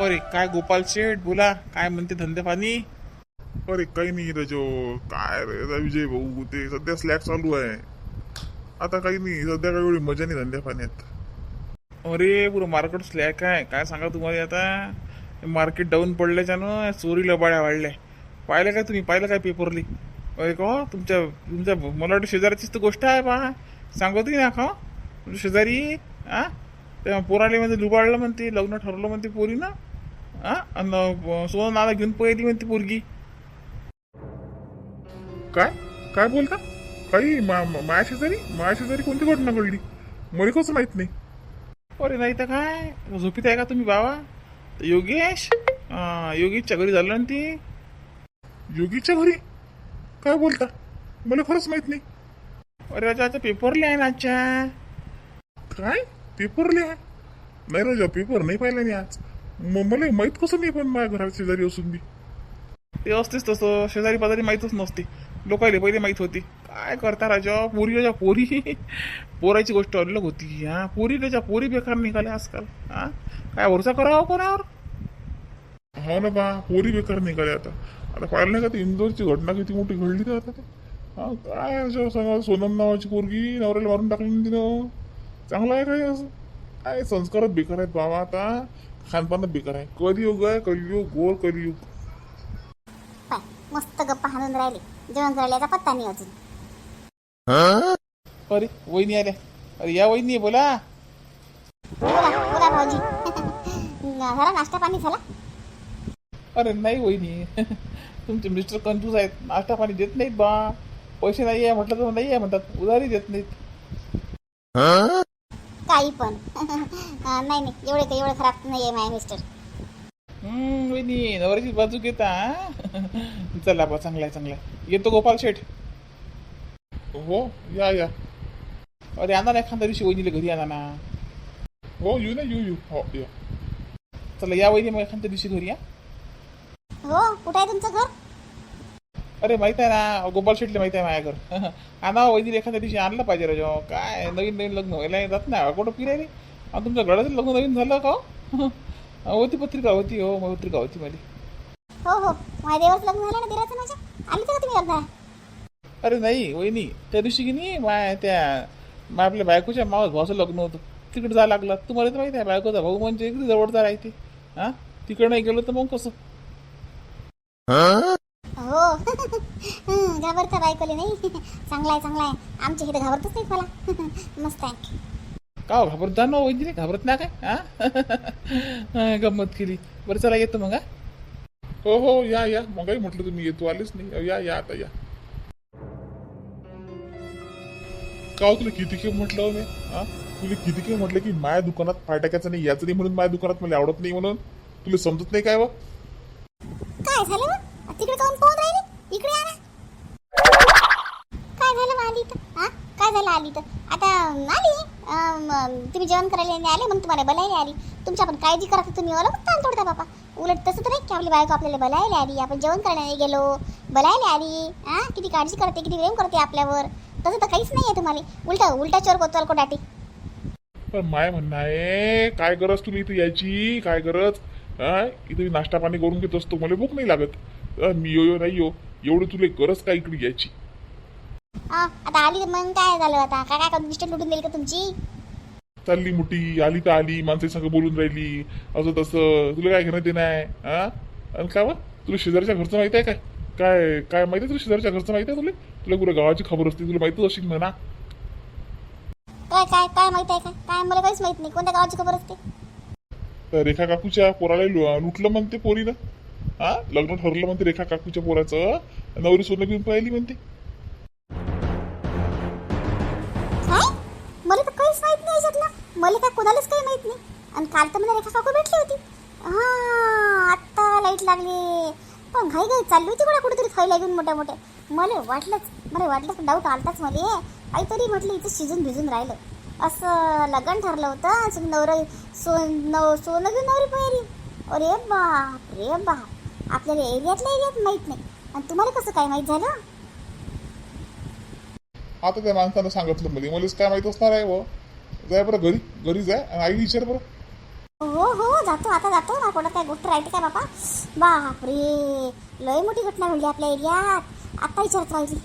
अरे काय गोपाल शेठ बोला. काय म्हणते धंदे पाणी? अरे काही नाही रजो काय रे विजय भाऊ ते सध्या स्लॅग चालू आहे. आता काही नाही सध्या काही एवढी मजा नाही धंद्या पाण्यात. अरे पुरं मार्केट स्लॅक आहे. काय सांगा तुम्हाला आता? मार्केट डाऊन पडल्याच्यानं चोरी लबाड्या वाढल्या. पाहिलं काय तुम्ही? पाहिलं काय पेपरली अरे का हो? तुमच्या तुमच्या मला वाटतं शेजाऱ्याचीच तर गोष्ट आहे बा सांगतो की ना का तुमच्या शेजारी आ? त्या पोराले म्हणजे लुबाडलं म्हणते लग्न ठरलं म्हणते पोरीनं. हा? आणि सोनं नाला घेऊन पहिली म्हणते पोरगी. काय? काय बोलता? काही मा- माया शेजारी? माया शेजारी कोणती घटना घडली? मला कसं माहीत नाही. अरे नाही तर काय? झोपीत आहे का तुम्ही बाबा? योगेश? योगेशच्या घरी झालं ना ती. योगीच्या घरी? काय बोलता? मला खरंच माहीत नाही. अरे राजा आता पेपर लिहाय ना आजच्या. काय? पेपर लिहा नाही राजा पेपर नाही पाहिला मी आज. मग मला माहीत कसं नाही पण माझ्या घरात शेजारी असून बी. ते असतेच तसं शेजारी पाजारी माहीतच नसते. लोकायले पहिले माहीत होती. काय करता राजा? पोरी राजा पोरी. पोराची गोष्ट अलग होती. हा पोरी राजा पोरी बेकार निघाल्या आजकाल. हा? काय भरोसा करावं कोणावर? हो ना बा पोरी बेकार निघाले आता. आता पाहिलं नाही का ते इंदोरची घटना किती मोठी घडली तर आता ते? हा काय सांगा सोनम नावाची पोरगी नवऱ्याला मारून टाकली तिनं? चांगलं आहे काय असं? काय संस्कारच बेकार आहेत बाबा आता? खानपानच बेकार आहे. कलियुग आहे कलियुग गोर कलियुग पाय मस्त गप्पा हाणून राहिले. जेवण करायला पत्ता नाही अजून. अरे वहिनी आल्या. अरे या वहिनी बोला. बोला बोला भाऊजी. झाला नाश्ता पाणी झाला? अरे नाही वहिनी. तुमचे मिस्टर कंजूस आहेत. नाश्ता पाणी देत नाहीत बा. पैसे नाही आहे म्हटलं तर नाही आहे म्हणतात. उधारी देत नाहीत. काही पण. नाही नाही. एवढे काही एवढे खराब नाही आहे माझे मिस्टर हम्म, वहिनी बाजू घेता हा? चला बा चांगला आहे चांगला आहे. येतो गोपाल शेठ. हो या या. अरे आणा ना एखाद्या दिवशी वहिनीला घरी आणा ना. हो येऊ ना येऊ येऊ. हो या. चला या वहिनी मग एखाद्या दिवशी घरी या हो कुठं आहे तुमचं घर? अरे माहीत आहे ना गोपाल शेठले माहीत आहे माझ्या घर आणा वहिनीला एखाद्या दिवशी आणलं पाहिजे राजा काय नवीन नवीन लग्न व्हायला जात नाही कुठं फिरायला आणि तुमच्या गळ्याचं लग्न नवीन झालं का हो? होती पत्रिका होती हो मग पत्रिका होती माझी. हो हो. माझ्या देवाचं लग्न झालं ना दिराचं माझ्या. आली का तुम्ही लग्न अरे नाही वहिनी. त्या दिवशी की नाही माय त्या मा आपल्या बायकोच्या मावस भावाचं लग्न होतं. तिकडे जायला लागला. तुम्हाला तर माहिती आहे बायकोचा भाऊ म्हणजे इकडे जवळचा राहते. हा? तिकडे नाही गेलो तर मग कसं? घाबरता बायकोले नाही. चांगला आहे चांगला आहे आमच्या इथे घाबरतच नाही मला मस्त आहे. का हो, घाबरत जा ना वहिनी? घाबरत ना काय? हा? गंमत केली. बरं चला येतो मग हा? हो या या. मगही म्हटलं तुम्ही येतो आलेच नाही. या या आता या. का हो तुला किती के म्हटलं हो मी? हा? तुला किती के म्हटलं की माझ्या दुकानात फाटाक्याचं नाही याचं नाही म्हणून माझ्या दुकानात मला आवडत नाही म्हणून? तुला समजत नाही काय व काय झालं तिकडे काऊन पाहून राहिले? इकडे या ना. झालं मग आली तर? हां? काय झालं आली तर? आता आली. तुम्ही जेवण करायला नाही आले मग तुम्हाला बोलायला आली. तुमच्या पण काळजी करा तुम्ही ओला मग ताण तोडता बापा उलट तसं तर नाही की आपली बायको आपल्याला बोलायला आली. आपण जेवण करायला नाही गेलो. बोलायला आली. हां? किती काळजी करते किती प्रेम करते आपल्यावर. तसं तर काहीच नाही आहे तुम्हाला. उलटा उलटा चोर कोतवाल को डाटी पण माय म्हणणं आहे काय गरज तुला इथं यायची? काय गरज? हां? इथं मी नाश्ता पाणी करून घेत असतो मला भूक नाही लागत. मी यो यो नाही यो. एवढं तुला गरज काय इकडे यायची? हा आता आली तर मग काय झालं आता? काय काय मिस्टर लुटून देईल का तुमची? चालली मुठी आली तर आली माणसाची संग बोलून राहिली असं तसं. तुला काय घेणं देणं आहे हा? आणि काय वा तुला शेजारच्या घरचं माहिती आहे काय? काय काय माहिती आहे तुला शेजारच्या घरचं माहिती आहे तुला? तुला पुऱ्या गावाची खबर असते तुला माहितच असेल म्हणा. काय काय काय माहीत आहे काय? काय मला काहीच माहीत नाही. कोणत्या गावाची खबर असते? तर रेखा काकूच्या पोराला लु- लुटलं म्हणते पोरीनं. हा? लग्न ठरलं म्हणते रेखा काकूच्या पोराचं. नवरी सोनं घेऊन पाहिली म्हणते. नाही याच्यातलं मला काय कोणालाच काही माहीत नाही. आणि काल तर मला रेखा काकू भेटली होती. हा आत्ता लाइट लागली. पण घाई घाई चालली होती कुठे कुठेतरी खायला घेऊन मोठ्या मोठ्या मला वाटलंच मला वाटलं डाऊट आलताच मला. काहीतरी म्हटलं इथं शिजून भिजून राहिलं. असं लग्न ठरलं होतं. असं नवरा सो नव सोनं घेऊन नवरी पहिली अरे बाप रे बाप. आपल्याला एरियातल्या एरियात माहीत नाही. आणि तुम्हाला कसं काय माहीत झालं? आता त्या माणसानं सांगितलं मध्ये मलाच काय माहीत असणार आहे व जाय बरं घरी घरी जाय आणि आई विचार बरं. हो हो जातो आता जातो. ना कोणा काय गोष्ट राहते काय बापा? बापरे लय मोठी घटना घडली आपल्या एरियात. आता विचारत राहिली.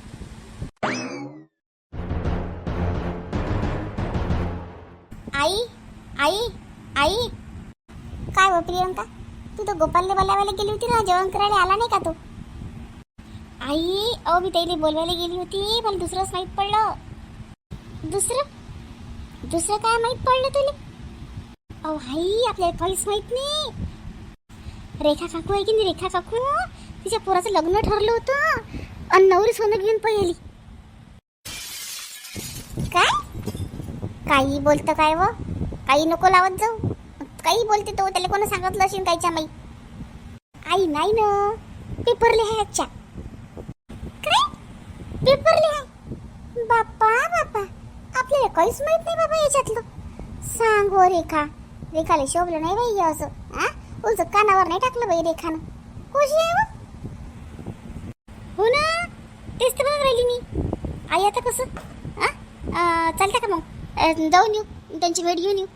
आई आई आई. काय हो प्रियंका? तू तर गोपालले बोलावायला गेली होती ना जेवण करायला आला नाही का तू? आई अहो मी त्याला बोलवायला गेली होती पण दुसरंच माहीत पडलं. दुसरं? दुसरं काय माहीत पडलं तुला? अहो हाई आपल्याला काहीच माहीत नाही. रेखा काकू आहे की नाही? रेखा काकू तिच्या पोराचं लग्न ठरलं होतं. आणि नवरी सोनं घेऊन पहिली काय? काही बोलतं काय व? काही नको लावत जाऊ. काही बोलते तो त्याला कोण सांगितलं असेल काहीच्या माई आई नाही ना. पेपर लिहायच्या काय? पेपर लिहाय बाप्पा बाप्पा. आपल्याला काहीच माहीत नाही बाबा याच्यातलं. सांग हो रेखा. रेखाला शोभलं नाही बाई हे असं. हा उलच कानावर नाही टाकलं बाई रेखानं. कशी आहे हो ना? तेच तर बघ राहिली मी. आई आता कसं? हा चालतं का मग? जाऊन येऊ. त्यांची भेट घेऊन येऊ.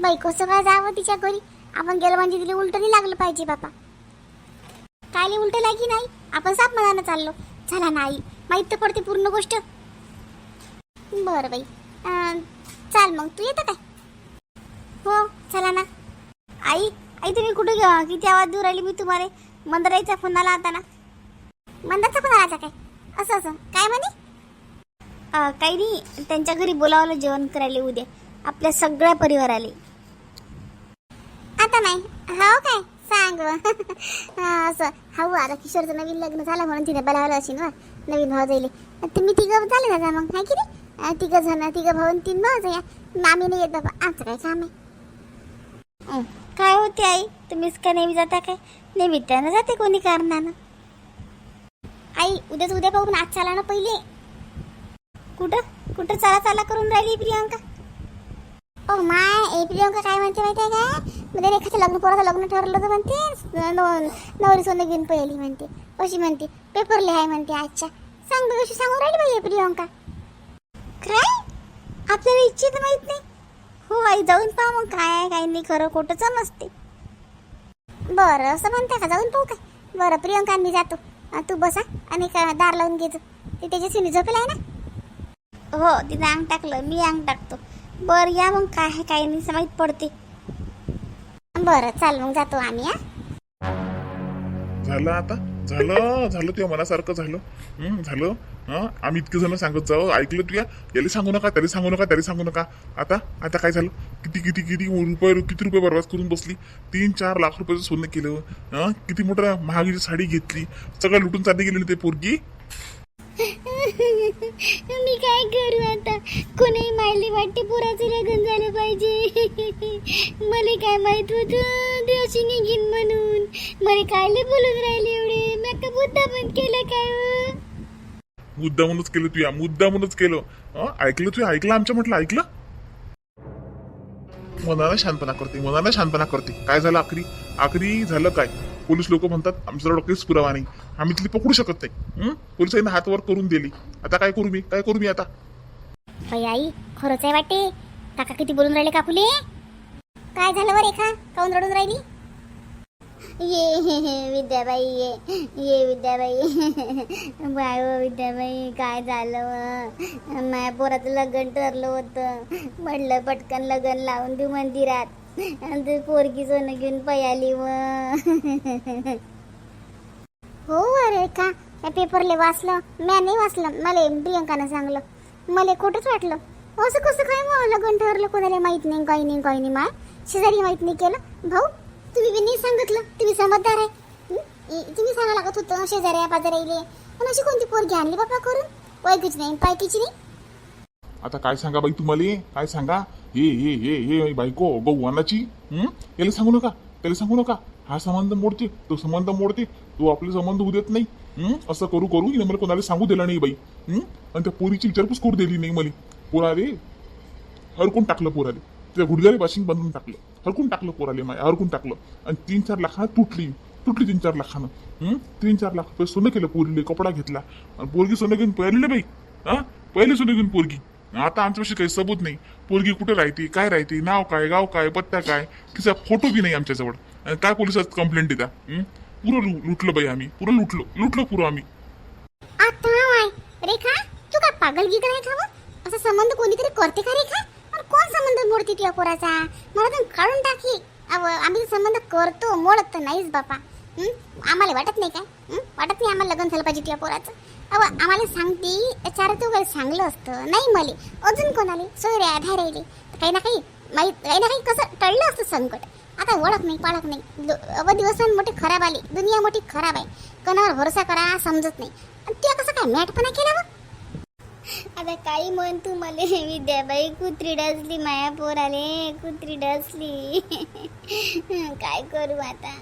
बाई कसं काय जावं तिच्या घरी? आपण गेलं म्हणजे तिला उलट नाही लागलं पाहिजे बापा कायले उलट लागी नाही? आपण साप मनानं चाललो. चला नाही माहीत तर पडते पूर्ण गोष्ट. बरं बाई. अं, चाल मग तू येतं काय? हो चला ना. आई आई तुम्ही कुठे गे- किती आवाज दूर राहिली मी तुम्हाला? मंदराईचा फोन आला होता ना. मंदाचा फोन आला होता काय? असं असं. काय म्हणे? अं, काही नाही त्यांच्या घरी बोलावलं जेवण करायला उद्या. आपल्या सगळ्या परिवाराले. आता नाही. हो काय? सांग. व. हा, असं. हो आता किशोरचं नवीन लग्न झालं म्हणून तिने बोलावलं असेल ना. नवीन भाऊ जाईल तुम्ही तिघं झाले दादा मग. हाय की नाही? तिघं जण तिघं भाऊ तीन भाऊ या. आम्ही नाही येत बाबा आमचं काय काम आहे? अं, काय होते आई? तुम्हीच काय नेहमी जाता काय? नेहमी त्यानं जाते कोणी कारणानं. आई उद्याच उद्या पाहून आज चाला ना पहिले. कुठं? कुठं चाला चाला करून राहिली Priyanka? Oh my A Priyanka काय म्हणते माहिती आहे का म्हणजे रेखाचं लग्न पोराचं लग्न ठरलं तर म्हणते. न- नवरी सोनं घेऊन पहिली म्हणते. अशी म्हणते पेपर लिहाय म्हणते आजच्या. सांग बघ कशी सांगून राहिली बाई हे प्रियांका? काय आपल्याला इच्छित माहीत नाही. हो आई जाऊन पाहा मग काय आहे काय नाही खरं खोटं समजते. बरं असं म्हणते का? जाऊन पाहू काय? बरं प्रियंका मी जातो. तू बसा आणि दार लावून घेतो ते त्याच्या सिनी झोपेल आहे ना? हो तिने अंग टाकलं मी अंग टाकतो. बरं या मग काय आहे काय नाही माहीत पडते. बरं चाल मग जातो आम्ही हा. झालं आता? झालं झालं तुझ्या मनासारखं झालं. झालं. हां आम्ही इतके जण सांगत जाऊ. ऐकलं तुया याला सांगू नका त्याला सांगू नका त्याला सांगू नका. आता आता काय झालं? किती किती किती रुपये किती रुपये बर्बाद करून बसली? तीन चार लाख रुपयाचं सोनं केलं. हां किती मोठं महागीची साडी घेतली. सगळं लुटून चालली गेली ते पोरगी. मी काय करू आता? कोणी मायली वाटते पुराचं लग्न झालं पाहिजे. मला काय माहीत होत? ते अशी निघीन म्हणून. मला कायले बोलून राहिले एवढे? मी का बुद्धा पण केलं काय हो? मुद्दा म्हणूनच केलं तू या. मुद्दा म्हणूनच केलं ऐकलं तू? ऐकलं आमच्या म्हटलं? ऐकलं? मनाला शांतपणा करते. मनाला शांतपणा करते. काय झालं आखरी? आखरी झालं काय? पोलीस लोक म्हणतात आमच्याजवळ काहीच पुरावा नाही. आम्ही तिला पकडू शकत नाही? पोलिसांनी हात वर करून दिली. आता काय करू मी? काय करू मी आता? आई खरंच आहे वाटे काका किती बोलून राहिले काकुले? काय झालं बरं रेखा काऊन रडून राहिली? ये हे हे विद्याबाई ये ये विद्याबाई. बाय व विद्याबाई काय झालं? व माझ्या पोराचं लग्न ठरलं होतं. म्हटलं पटकन लग्न लावून देऊ मंदिरात. आणि ते पोरगी सोनं घेऊन पयाली व. हो अरे का? या पेपरले वाचलं? म्या नाही वाचलं. मला प्रियंकानं सांगलं. मला खोटंच वाटलं. असं कसं काय मग लग्न ठरलं? कोणाला माहीत नाही काही नाही काही नाही. माय शेजारी माहीत नाही केलं. भाऊ तुम्ही बी नाही सांगितलं. तुम्ही समजदार आहे. तुम्ही सांगा लागत होतं शेजाऱ्या पाजाऱ्याले पण अशी कोणती पोरगी आणली बापा करून? वैकीची नाही पायकीची नाही? आता काय सांगा बाई तुम्हाला? काय सांगा? हे हे हे हे बायको गौवानाची हं? याला सांगू नका त्याला सांगू नका हा संबंध मोडते तो संबंध मोडते तो आपले संबंध होऊ देत नाही असं करू करू हिने मला कोणाला सांगू दिला नाही बाई आणि त्या पोरीची विचारपूस करू दिली नाही मला पोराले हरकून टाकलं पोराले त्या गुडघ्याला बाशिंग बांधून टाकलं हरकून टाकलं पोराले माय हरकून टाकलं आणि तीन चार लाखानं तुटली तुटली तीन चार लाखानं तीन चार लाख रुपये सोनं केलं पोरीले कपडा घेतला आणि पोरगी सोनं घेऊन पहिलेलं बाई हा पहिले सोनं घेऊन पोरगी आता आमच्यापाशी काही सबूत नाही. पोरगी कुठे राहते काय राहते नाव काय गाव काय पत्ता काय तिचा फोटो बी नाही आमच्याजवळ. आणि काय पोलिसात कंप्लेंट देता? पुरं लु- बाई आम्ही. पुरं लुटलो. लुटलो पुरं आम्ही. आता वाय रेखा तू काय पागल गिगल आहे? का मग असा संबंध कोणीतरी करते का रेखा? अरे कोण संबंध मोडते तुझ्या पोराचा? मला तर काढून टाकी आम्ही संबंध करतो मोडत तर नाहीच बापा. आम्हाला वाटत नाही काय? वाटत नाही आम्हाला लग्न झालं पाहिजे त्या पोराचं? अव आम्हाला सांगते चार तू वगैरे चांगलं असतं. नाही मले. अजून कोणाले? सोयरे आधार राहिले काही ना काही माहीत काही ना काही कसं टळलं असतं संकट. आता ओळख नाही पाळख नाही. अव दिवस मोठी खराब आली. दुनिया मोठी खराब आहे. कोणावर भरोसा करा समजत नाही. आणि कसं काय मॅटपणा केला मग? आता काही म्हण तू मला. विद्याबाई कुत्री डसली माया पोराले कुत्री डसली. काय करू आता?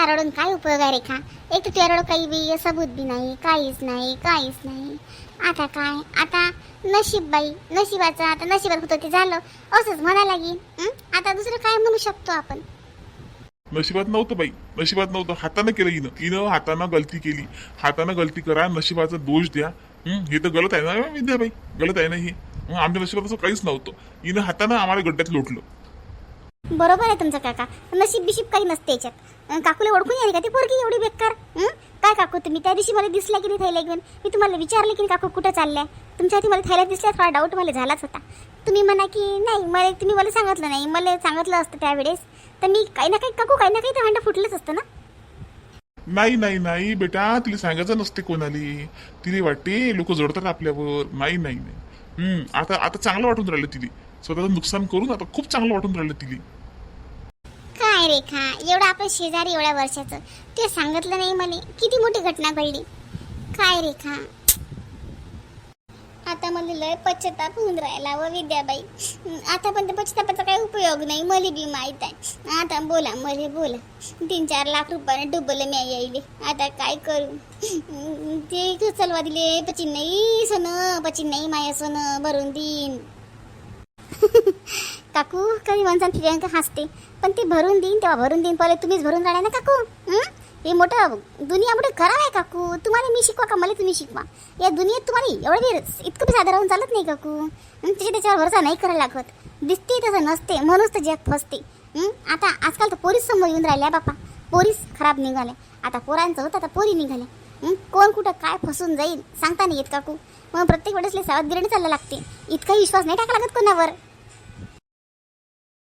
आता रडून काय उपयोग आहे रेखा एक तर रडू काही बी सबूत बी नाही काहीच नाही काहीच नाही. आता काय? आता नशीब बाई नशिबाचं आता नशिबात होतं ते झालं. असंच म्हणा लागेल? आता दुसरं काय म्हणू शकतो आपण? नशिबात नव्हतं बाई. नशिबात नव्हतं. हातानं केलं हिनं. हिनं हातानं गलती केली. हातानं गलती करा नशिबाचा दोष द्या. हं, तर गलत आहे ना विद्याबाई गलत आहे ना हे? आमच्या नशिबात असं काहीच नव्हतं. हिनं हातानं आम्हाला गड्ड्यात लोटलं. बरोबर आहे तुमचं काका. नशीब बिशीब काही नसते याच्यात. काकूला ओळखून यायला का? ती पोरगी एवढी बेकार. काय काकू तुम्ही त्या दिवशी मला दिसला की नाही थैल्या घेऊन मी तुम्हाला विचारले की काकू कुठं चालल्या? तुमच्या हाती मला थैल्या दिसल्या थोडा डाऊट मला झालाच होता. तुम्ही म्हणा की नाही मला तुम्ही मला सांगितलं नाही. मला सांगितलं असतं त्यावेळेस. तर मी काही ना काही काकू काही ना काही तर भांडं फुटलंच असतं ना? नाही नाही नाही बेटा. तिला सांगायचं नसते कोणाली. तिने वाटते लोक जोडतात आपल्यावर. नाही नाही नाही. आता आता चांगलं वाटून राहिलं तिने स्वतःचं नुकसान करून आता खूप चांगलं वाटून राहिलं तिला. नाही रेखा एवढं आपण शेजारी एवढ्या वर्षाचं. ते सांगितलं नाही मला किती मोठी घटना घडली. काय रेखा आता मला लय पश्चाताप होऊन राहिला व विद्याबाई. आता पण त्या पश्चातापाचा काही उपयोग नाही मला बी माहीत आहे. आता बोला मला बोला. तीन चार लाख रुपयाने डुबलं मी यायले. आता काय करू? ते चलवा दिले पचिन नाही सोनं. पचिन नाही माया सोनं भरून देईन. काकू कधी माणसानं प्रियांका हसते. पण ते भरून देईन तेव्हा भरून देईन. पहिले तुम्हीच भरून राहणार ना काकू? हे? मोठं दुनिया मोठं खराब आहे काकू. तुम्हाला मी शिकवा का मला तुम्ही शिकवा? या दुनियेत तुम्हाला एवढं वेळ इतकं बी साधं राहून चालत नाही काकू. हं? त्याच्या त्याच्यावर भरोसा नाही करायला लागत. दिसते तसं नसते म्हणूनच तर जग फसते. आता आजकाल तर पोरीस समोर येऊन राहिल्या बापा. पोरीस खराब निघाल्या. आता पोरांचं होतं आता पोरी निघाल्या. कोण कुठं काय फसून जाईल सांगता नाही येत काकू. मग प्रत्येक वेळेस सावधगिरीने चालला लागते. इतका विश्वास नाही टाका लागत कोणावर.